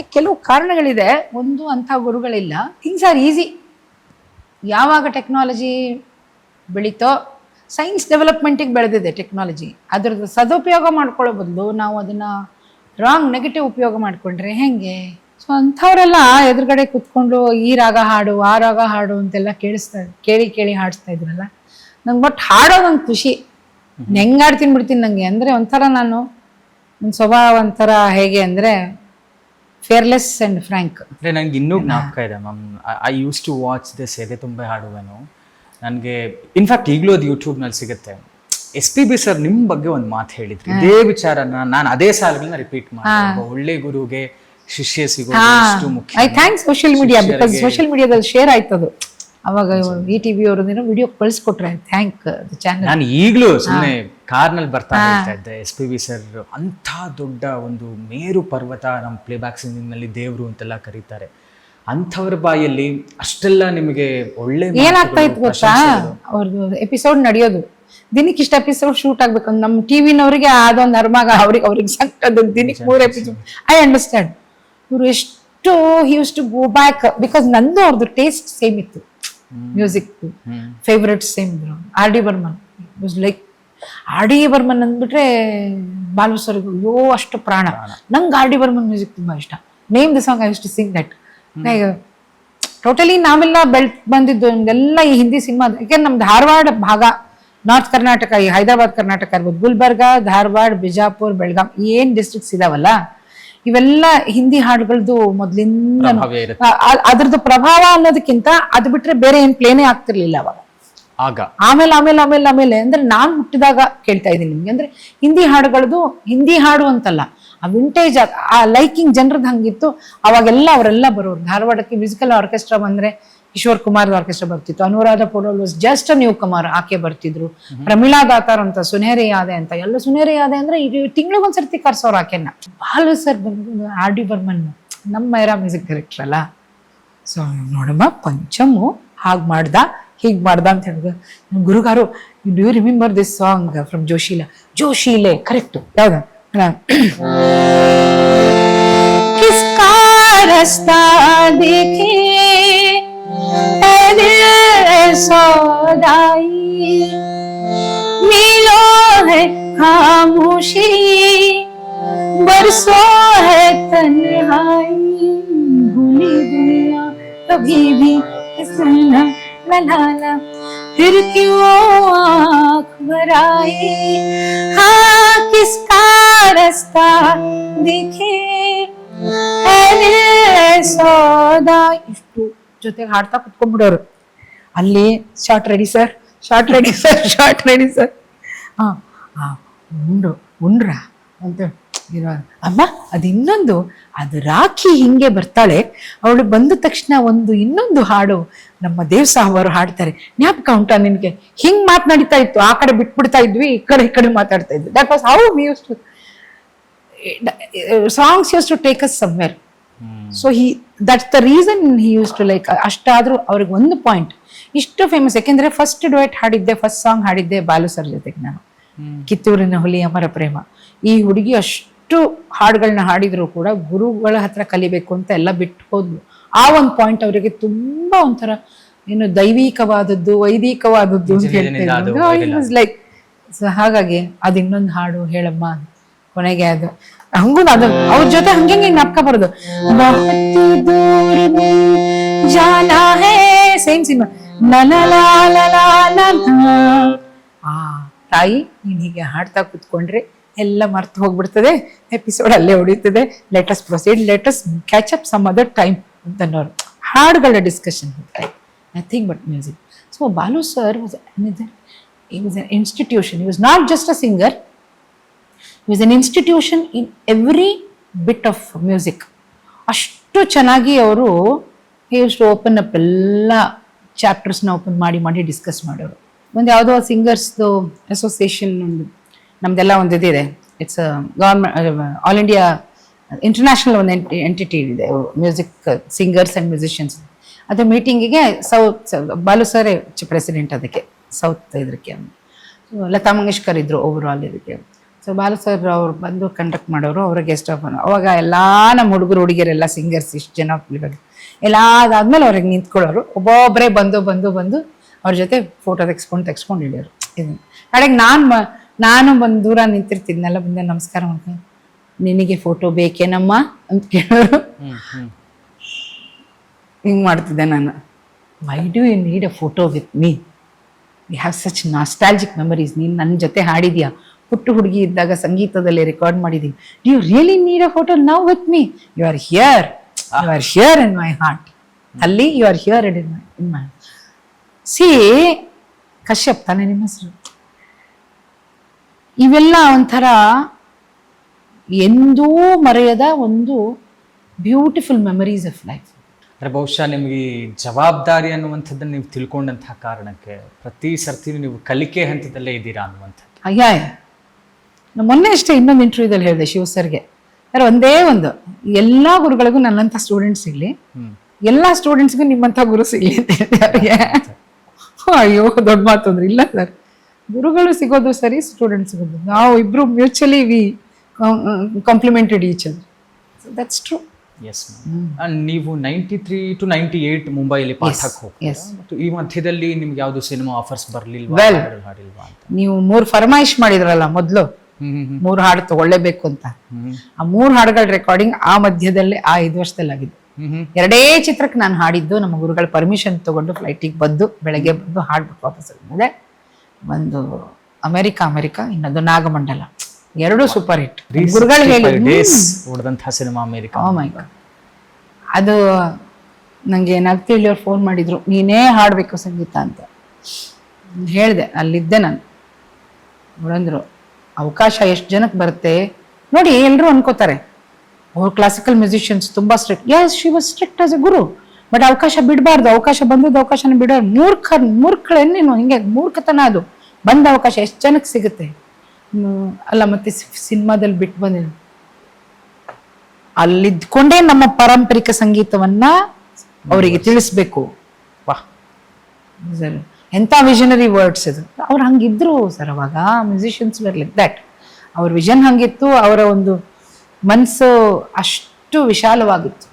ಅದಕ್ಕೆ ಕೆಲವು ಕಾರಣಗಳಿದೆ. ಒಂದು ಅಂಥ ಗುರುಗಳಿಲ್ಲ. ಥಿಂಗ್ಸ್ ಆರ್ ಈಸಿ ಯಾವಾಗ ಟೆಕ್ನಾಲಜಿ ಬೆಳೀತೋ ಸೈನ್ಸ್ ಡೆವಲಪ್ಮೆಂಟಿಗೆ ಬೆಳೆದಿದೆ ಟೆಕ್ನಾಲಜಿ ಅದರದ್ದು ಸದುಪಯೋಗ ಮಾಡ್ಕೊಳ್ಳೋ ಬದಲು ನಾವು ಅದನ್ನು ರಾಂಗ್ ನೆಗೆಟಿವ್ ಉಪಯೋಗ ಮಾಡಿಕೊಂಡ್ರೆ ಹೆಂಗೆ? ಸೊ ಅಂಥವರೆಲ್ಲ ಎದುರುಗಡೆ ಕೂತ್ಕೊಂಡು ಈ ರಾಗ ಹಾಡು ಆ ರಾಗ ಹಾಡು ಅಂತೆಲ್ಲ ಕೇಳಿಸ್ತಾ ಕೇಳಿ ಕೇಳಿ ಹಾಡಿಸ್ತಾ ಇದ್ರಲ್ಲ. ನಂಗೆ ಬಟ್ ಹಾಡೋದೊಂದು ಖುಷಿ. ಹೆಂಗೆ ಆಡ್ತೀನಿ ಬಿಡ್ತೀನಿ ನನಗೆ ಅಂದರೆ ಒಂಥರ ನಾನು ನನ್ನ ಸ್ವಭಾವ ಒಂಥರ ಹೇಗೆ ಅಂದರೆ ಫೇರ್ಲೆಸ್ ಅಂಡ್ ಫ್ರ್ಯಾಂಕ್ ಅಂದರೆ ನನಗೆ ಇನ್ನೂ ಜ್ಞಾಪಕ ಇದೆ ma'am I use to watch this ಎದೆ ತುಂಬ ಹಾಡುವೆನು. ನನಗೆ ಇನ್ಫ್ಯಾಕ್ಟ್ ಈಗಲೂ ಅದು ಯೂಟ್ಯೂಬ್ನಲ್ಲಿ ಸಿಗುತ್ತೆ. ಎಸ್ ಪಿ ಬಿ ಸರ್ ನಿಮ್ಮ ಬಗ್ಗೆ ಒಂದು ಮಾತು ಹೇಳಿದ್ರಿ. ಇದೇ ವಿಚಾರನ ನಾನು ಅದೇ ಸಾಲುಗಳನ್ನ ರಿಪೀಟ್ ಮಾಡಿ ಒಳ್ಳೆ ಗುರುಗೆ ಶಿಷ್ಯ ಸಿಗೋದು ಎಷ್ಟು ಮುಖ್ಯ. I social media because social ಮೀಡಿಯಾದಲ್ಲಿ ಶೇರ್ ಆಯ್ತದು. ಅವಾಗ ಈ ಟಿ ವಿ ಅವ್ರದ್ದೇನೋ ವಿಡಿಯೋ ಕಳಿಸ್ಕೊಟ್ರೆ ಥ್ಯಾಂಕ್ ಚಾನಲ್ ನಾನು ಈಗಲೂ ಸುಮ್ಮನೆ ಕಾರ್ನಲ್ಲಿ ಬರ್ತಾ ಇರ್ತಾ ಇದ್ದೆ ಎಸ್ ಪಿ ವಿ ಸರ್ ಅಂಥ ದೊಡ್ಡ ಒಂದು ಮೇರು ಪರ್ವತ ನಮ್ಮ ಪ್ಲೇಬ್ಯಾಕ್ ಸಿಂಗಿಂಗ್ನಲ್ಲಿ ದೇವರು ಅಂತೆಲ್ಲ ಕರೀತಾರೆ. ಅಂಥವ್ರ ಬಾಯಲ್ಲಿ ಅಷ್ಟೆಲ್ಲ ನಿಮಗೆ ಒಳ್ಳೆ ಏನಾಗ್ತಾ ಇತ್ತು ಗೊತ್ತಾ? ಅವ್ರದ್ದು ಎಪಿಸೋಡ್ ನಡೆಯೋದು. ದಿನಕ್ಕೆ ಇಷ್ಟ ಎಪಿಸೋಡ್ ಶೂಟ್ ಆಗ್ಬೇಕು ನಮ್ಮ ಟಿವಿನವ್ರಿಗೆ ಅದೊಂದು ಅರ್ಮಾಗ ಅವ್ರಿಗೆ ಅವ್ರಿಗೆ ಸಂಕಟ ದಿನಕ್ಕೆ ಮೂರು ಎಪಿಸೋಡ್ ಐ ಅಂಡರ್ಸ್ಟ್ಯಾಂಡ್ ಇವರು ಎಷ್ಟು use to go back because ನಂದು ಅವ್ರದ್ದು ಟೇಸ್ಟ್ ಸೇಮ್ ಇತ್ತು. Music favourite same R D Burman was like R D Burman ಅಂದ್ಬಿಟ್ರೆ ಬಾಲು ಸರ್ ಅಯ್ಯೋ ಅಷ್ಟು ಪ್ರಾಣ. ನಂಗೆ ಆರ್ ಡಿ ಬರ್ಮನ್ ಮ್ಯೂಸಿಕ್ ತುಂಬಾ ಇಷ್ಟ. ನೇಮ್ ದ ಸಾಂಗ್ ಐ ಇಷ್ಟು ಟು ಸಿಂಗ್ ದಟ್ ಟೋಟಲಿ ನಾವೆಲ್ಲ ಬೆಳ್ತ್ ಬಂದಿದ್ದು ನಮ್ಗೆಲ್ಲ ಈ ಹಿಂದಿ ಸಿನಿಮಾ ಯಾಕೆಂದ್ರೆ ನಮ್ಮ ಧಾರವಾಡ ಭಾಗ ನಾರ್ತ್ ಕರ್ನಾಟಕ ಈ ಹೈದರಾಬಾದ್ ಕರ್ನಾಟಕ ಇರ್ಬೋದು ಗುಲ್ಬರ್ಗ ಧಾರವಾಡ ಬಿಜಾಪುರ್ ಬೆಳಗಾಂ ಏನ್ ಡಿಸ್ಟ್ರಿಕ್ಟ್ಸ್ ಇದಾವಲ್ಲ ಇವೆಲ್ಲ ಹಿಂದಿ ಹಾಡುಗಳದ್ದು ಮೊದ್ಲಿಂದ ಅದ್ರದ್ದು ಪ್ರಭಾವ ಅನ್ನೋದಕ್ಕಿಂತ ಅದು ಬಿಟ್ರೆ ಬೇರೆ ಏನ್ ಪ್ಲೇನೇ ಆಗ್ತಿರ್ಲಿಲ್ಲ ಅವಾಗ. ಆಗ. ಆಮೇಲೆ ಆಮೇಲೆ ಆಮೇಲೆ ಆಮೇಲೆ ಅಂದ್ರೆ ನಾನು ಹುಟ್ಟಿದಾಗ ಕೇಳ್ತಾ ಇದ್ದೀನಿ ನಿಮ್ಗೆ. ಅಂದ್ರೆ ಹಿಂದಿ ಹಾಡುಗಳದ್ದು ಹಿಂದಿ ಹಾಡು ಅಂತಲ್ಲ ಆ ವಿಂಟೇಜ್ ಆ ಲೈಕಿಂಗ್ ಜನರದ್ದು ಹಂಗಿತ್ತು. ಅವಾಗೆಲ್ಲ ಅವರೆಲ್ಲ ಬರೋರು. ಧಾರವಾಡಕ್ಕೆ ಮ್ಯೂಸಿಕಲ್ ಆರ್ಕೆಸ್ಟ್ರಾ ಬಂದ್ರೆ ಕಿಶೋರ್ ಕುಮಾರ್ ಆರ್ಕೆಸ್ಟ್ರಾ ಬರ್ತಿತ್ತು Anuradha Paudwal was just new Kumar ಆಕೆ ಬರ್ತಿದ್ರು ಪ್ರಮಿಳಾ ದಾತಾರ್ ಅಂತ ಸುನೇರಿ ಯಾದೆ ಅಂತ ಎಲ್ಲ ಸುನೇರಿ ಯಾದೆ ಅಂದ್ರೆ ಇದು ತಿಂಗಳಿಗೊಂದ್ಸರ್ತಿ ಕರ್ಸೋರು ಆಕೆನ ಬಾಲು ಸರ್ ಬಂದು ಆರ್ ಡಿ ಬರ್ಮನ್ ನಮ್ಮ ಮೇರಾ ಮ್ಯೂಸಿಕ್ ಡೈರೆಕ್ಟರ್ ಅಲ್ಲ ಸೊ ನೋಡಮ್ಮ ಪಂಚಮು ಹಾಗೆ ಮಾಡ್ದ ಹೀಗೆ ಮಾಡ್ದ ಅಂತ ಹೇಳಿದ್ರು ನಮ್ ಗುರುಗಾರು do you remember this song from Joshila Joshile correct ಯಾವ್ದ किसका रास्ता देखे सौदाई। मिलो है खामोशी, बरसो है तन्हाई। भूली दुनिया कभी भी सुनना मनाना फिर क्यों आँख भराए हाँ किसका रास्ता देखे? सौदा। इसको जो ते हाडता खुद को मुडर ಅಲ್ಲಿ shot ready sir shot ready sir shot ready sir ಹಾಂ ಹಾಂ ಉಂಡು ಉಂಡ್ರ? ಅಂತ ಇರೋ ಅಮ್ಮ ಅದು ಇನ್ನೊಂದು ಅದು ರಾಖಿ ಹಿಂಗೆ ಬರ್ತಾಳೆ. ಅವಳು ಬಂದ ತಕ್ಷಣ ಒಂದು ಇನ್ನೊಂದು ಹಾಡು ನಮ್ಮ ದೇವ್ ಸಾಹಬ್ ಅವರು ಹಾಡ್ತಾರೆ. ಜ್ಞಾಪಕ ಉಂಟಾ ನಿನಗೆ? ಹಿಂಗ್ ಮಾತನಾಡಿತಾ ಇತ್ತು. ಆ ಕಡೆ ಬಿಟ್ಬಿಡ್ತಾ ಇದ್ವಿ ಈ ಕಡೆ ಈ ಕಡೆ ಮಾತಾಡ್ತಾ ಇದ್ವಿ. That was how used to songs used to take us somewhere so he that's the reason he used to like ಅಷ್ಟಾದ್ರೂ ಅವ್ರಿಗೆ ಒಂದು ಪಾಯಿಂಟ್ ಇಷ್ಟು ಫೇಮಸ್ ಯಾಕೆಂದ್ರೆ ಫಸ್ಟ್ ಡುಯೆಟ್ ಹಾಡಿದ್ದೆ ಫಸ್ಟ್ ಸಾಂಗ್ ಹಾಡಿದ್ದೆ ಬಾಲು ಸರ್ ಜೊತೆಗೆ ನಾನು. ಕಿತ್ತೂರಿನ ಹುಲಿ ಅಮರ ಪ್ರೇಮ. ಈ ಹುಡುಗಿ ಅಷ್ಟು ಹಾಡುಗಳನ್ನ ಹಾಡಿದ್ರು ಕೂಡ ಗುರುಗಳ ಹತ್ರ ಕಲಿಬೇಕು ಅಂತ ಎಲ್ಲ ಬಿಟ್ಟು ಹೋದ್ಲು ಆ ಒಂದು ಪಾಯಿಂಟ್ ಅವರಿಗೆ ತುಂಬಾ ಒಂಥರ ಏನು ದೈವಿಕವಾದದ್ದು ವೈದಿಕವಾದದ್ದು ಅಂತ ಹೇಳ್ತಾ ಲೈಕ್ ಸೊ ಹಾಗಾಗಿ ಅದು ಇನ್ನೊಂದು ಹಾಡು ಹೇಳಮ್ಮ ಕೊನೆಗೆ ಅದು. ಹಂಗೂ ಅದು ಅವ್ರ ಜೊತೆ ಹಂಗೆ ಹಿಂಗೆ ಬರೋದು. ಮೇ ಜಾನಾ ಹೇ ಸೇಮ್ ಸಿನಿಮಾ ಆ ತಾಯಿ ನೀನ್ ಹೀಗೆ ಹಾಡ್ತಾ ಕೂತ್ಕೊಂಡ್ರೆ ಎಲ್ಲ ಮರ್ತು ಹೋಗ್ಬಿಡ್ತದೆ. ಎಪಿಸೋಡ್ ಅಲ್ಲೇ ಹೊಡಿತದೆ let's proceed let's catch up some other time ಅಂತನ್ನೋರು ಹಾಡುಗಳ discussion nothing but music so Balu sir was he was an institution. He was not just a singer, institution in every bit of music. ಅಷ್ಟು ಚೆನ್ನಾಗಿ ಅವರು use to open up ಎಲ್ಲ ಚಾಪ್ಟರ್ಸ್ನ open ಮಾಡಿ ಮಾಡಿ discuss ಮಾಡೋರು. ಒಂದು ಯಾವುದೋ ಸಿಂಗರ್ಸ್ದು ಅಸೋಸಿಯೇಷನ್ ಒಂದು, ನಮ್ದೆಲ್ಲ ಒಂದು ಇದಿದೆ. It's government all India international ಒಂದು ಎಂಟಿಟಿ ಇದೆ. ಮ್ಯೂಸಿಕ್ ಸಿಂಗರ್ಸ್ ಆ್ಯಂಡ್ ಮ್ಯೂಸಿಷಿಯನ್ಸ್ ಅದು ಮೀಟಿಂಗಿಗೆ ಸೌತ್ ಬಾಲು ಸರೇ ಪ್ರೆಸಿಡೆಂಟ್ ಅದಕ್ಕೆ ಸೌತ್ ಇದಕ್ಕೆ ಲತಾ ಮಂಗೇಶ್ಕರ್ ಇದ್ದರು ಓವರ್ ಆಲ್ ಇದಕ್ಕೆ ಸೊ ಬಾಲು ಸರ್ ಅವ್ರು ಬಂದು ಕಂಡಕ್ಟ್ ಮಾಡೋರು, ಅವ್ರ ಗೆಸ್ಟ್ ಆಫ್ ಅವಾಗ ಎಲ್ಲ ನಮ್ಮ ಹುಡುಗರು, ಹುಡುಗಿಯರೆಲ್ಲ ಸಿಂಗರ್ಸ್ ಇಷ್ಟು ಜನ ಇವಾಗ ಎಲ್ಲ ಅದಾದ್ಮೇಲೆ ಅವ್ರಿಗೆ ನಿಂತ್ಕೊಳ್ಳೋರು. ಒಬ್ಬೊಬ್ಬರೇ ಬಂದು ಬಂದು ಬಂದು ಅವ್ರ ಜೊತೆ ಫೋಟೋ ತೆಗ್ಸ್ಕೊಂಡು ತೆಗ್ಸ್ಕೊಂಡು ಇಳಿಯೋರು. ಇದನ್ನ. ಕಡೆಗೆ ನಾನು ಮ ನಾನು ಬಂದು ದೂರ ನಿಂತಿರ್ತಿದ್ನಲ್ಲ ಬಂದೆ ನಮಸ್ಕಾರ ಮಾಡ್ಕೊಂಡು ನಿನಗೆ ಫೋಟೋ ಬೇಕೇನಮ್ಮ? ಅಂತ ಕೇಳೋರು. ಹಿಂಗೆ ಮಾಡ್ತಿದ್ದೆ ನಾನು. Why do you need a photo with me you have such nostalgic memories ನೀನು ನನ್ನ ಜೊತೆ ಹಾಡಿದ್ಯಾ? ಪುಟ್ಟು ಹುಡುಗಿ ಇದ್ದಾಗ ಸಂಗೀತದಲ್ಲಿ ರೆಕಾರ್ಡ್ ಮಾಡಿದ್ದೀನಿ you really need a photo now with me you are here you are here in my heart ಅಲ್ಲಿ you are here in my in my C Kashyap ತಾನೇ ನಿಮ್ಮ ಹೆಸರು. ಇವೆಲ್ಲ ಒಂಥರ ಎಂದೂ ಮರೆಯದ ಒಂದು ಬ್ಯೂಟಿಫುಲ್ ಮೆಮರೀಸ್ ಆಫ್ ಲೈಫ್ ಅಂದರೆ ಬಹುಶಃ ನಿಮಗೆ ಈ ಜವಾಬ್ದಾರಿ ಅನ್ನುವಂಥದ್ದನ್ನು ನೀವು ತಿಳ್ಕೊಂಡಂತಹ ಕಾರಣಕ್ಕೆ ಪ್ರತಿ ಸರ್ತಿ ನೀವು ಕಲಿಕೆ ಹಂತದಲ್ಲೇ ಇದ್ದೀರಾ ಅನ್ನುವಂಥದ್ದು. ಅಯ್ಯ ನಾ ಮೊನ್ನೆ ಅಷ್ಟೇ ಇನ್ನೊಂದು ಇಂಟರ್ವ್ಯೂದಲ್ಲಿ ಹೇಳಿದೆ ಶಿವ ಸರ್ಗೆ ಸರ್ ಒಂದೇ ಒಂದು. ಎಲ್ಲ ಗುರುಗಳಿಗೂ ನನ್ನಂಥ ಸ್ಟೂಡೆಂಟ್ಸ್ ಸಿಗಲಿ ಎಲ್ಲ ಸ್ಟೂಡೆಂಟ್ಸ್ಗೂ ನಿಮ್ಮಂಥ ಗುರು ಸಿಗಲಿ ಅಂತ ಅವ್ರಿಗೆ. ಅಯ್ಯೋ ದೊಡ್ಡ ಮಾತು ಅಂದ್ರೆ ಇಲ್ಲ ಸರ್ ಗುರುಗಳು ಸಿಗೋದು ಸರಿ ಸ್ಟೂಡೆಂಟ್ ಸಿಗೋದು. ನಾವು ಇಬ್ರು mutually we complimented each so that's true yes ನೀವು ninety three to ninety eight ಮುಂಬೈಲಿ ಪಾಠಕ್ಕೆ ಮತ್ತು ಈ ಮಧ್ಯದಲ್ಲಿ ನಿಮ್ಗೆ ಯಾವುದು ಸಿನಿಮಾ ಆಫರ್ಸ್. ಅಂತ? ನೀವು ಮೂರು ಫರ್ಮಾಯಿಶ್ ಮಾಡಿದ್ರಲ್ಲ ಮೊದಲು. ಮೂರು ಹಾಡು ತಗೊಳ್ಳೇಬೇಕು ಅಂತ. ಆ ಮೂರು ಹಾಡುಗಳ ರೆಕಾರ್ಡಿಂಗ್ ಆ ಮಧ್ಯದಲ್ಲಿ ಆ ಐದು ವರ್ಷದಲ್ಲಿ ಆಗಿದೆ ಹ್ಮ್ ಹ್ಮ್ ಎರಡೇ ಚಿತ್ರಕ್ಕೆ ನಾನು ಹಾಡಿದ್ದು ನಮ್ಮ ಗುರುಗಳ ಪರ್ಮಿಷನ್ ತಗೊಂಡು ಫ್ಲೈಟಿಗೆ ಬಂದು ಬೆಳಗ್ಗೆ ಬಂದು ಹಾಡ್ಬಿಟ್ಟು ವಾಪಸ್ ಆದ್ಮೇಲೆ ಒಂದು ಅಮೆರಿಕ ಅಮೆರಿಕ ಇನ್ನೊಂದು ನಾಗಮಂಡಲ. ಎರಡು ಸೂಪರ್ ಹಿಟ್ ಗುರುಗಳು ಹೇಳಿ ಡೇಸ್ ಉಳಿದಂತಹ ಸಿನಿಮಾ ಅಮೇರಿಕ. ಗಾಡ್ ಅದು ನನಗೆ ನಗ್ತಿಳಿ ಅವ್ರು ಫೋನ್ ಮಾಡಿದ್ರು ನೀನೇ ಹಾಡಬೇಕು ಸಂಗೀತ ಅಂತ. ಹೇಳಿದೆ ಅಲ್ಲಿದ್ದೆ ನಾನು. ನೋಡಂದ್ರು ಅವಕಾಶ ಎಷ್ಟು ಜನಕ್ಕೆ ಬರುತ್ತೆ? ನೋಡಿ ಎಲ್ಲರೂ ಅನ್ಕೋತಾರೆ. ಅವ್ರು ಕ್ಲಾಸಿಕಲ್ ಮ್ಯೂಸಿಷಿಯನ್ಸ್ ತುಂಬಾ strict yes she was strict as a guru but ಅವಕಾಶ ಬಿಡಬಾರ್ದು. ಅವಕಾಶ ಬಂದದ್ದು ಅವಕಾಶನ ಬಿಡೋರು. ಮೂರ್ಖ ಮೂರ್ಖಳೇನೇನು ಹಿಂಗೆ ಮೂರ್ಖತನ ಅದು. ಬಂದ ಅವಕಾಶ ಎಷ್ಟು ಜನಕ್ಕೆ ಸಿಗುತ್ತೆ? ಅಲ್ಲ, ಮತ್ತೆ ಸಿನಿಮಾದಲ್ಲಿ ಬಿಟ್ಟು ಬಂದಿದ್ದು. ಅಲ್ಲಿದ್ಕೊಂಡೇ ನಮ್ಮ ಪಾರಂಪರಿಕ ಸಂಗೀತವನ್ನ ಅವರಿಗೆ ತಿಳಿಸ್ಬೇಕು. ವಾಹ್. ಸರ್ ಎಂಥ ವಿಷನರಿ ವರ್ಡ್ಸ್ ಇದು? ಅವ್ರು ಹಂಗಿದ್ರು ಸರ್ ಅವಾಗ ಮ್ಯೂಸಿಷಿಯನ್ಸ್ ವೆರ್ ಲೈಕ್ ದಟ್ ಅವ್ರ ವಿಷನ್ ಹಂಗಿತ್ತು, ಅವರ ಒಂದು ಮನಸ್ಸು ಅಷ್ಟು ವಿಶಾಲವಾಗಿತ್ತು.